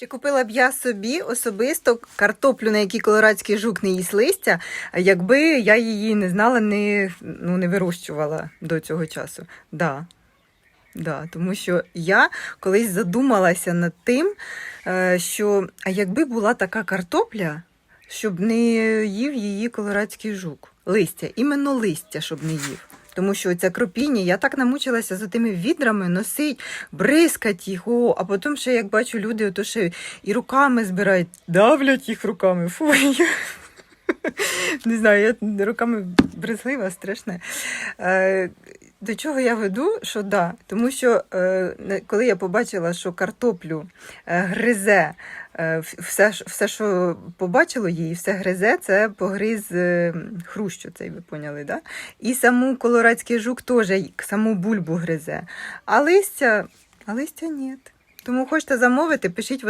Чи купила б я собі особисто картоплю, на якій колорадський жук не їсть листя, якби я її не знала, не, ну, не вирощувала до цього часу? Да. Да, тому що я колись задумалася над тим, е, що а якби була така картопля, щоб не їв її колорадський жук. Листя, іменно листя, щоб не їв. Тому що це кропіння, я так намучилася за тими відрами носить, бризкать їх, о, а потім ще, як бачу, люди ото ще і руками збирають, давлять їх руками. Фу. Не знаю, я руками бризлива, страшне. До чого я веду? Що да, тому що е, коли я побачила, що картоплю е, гризе, е, все, все, що побачило її, все гризе, це погриз е, хрущу, цей ви поняли, да? І саму колорадський жук теж саму бульбу гризе. А листя, а листя ні. Тому хочете замовити, пишіть в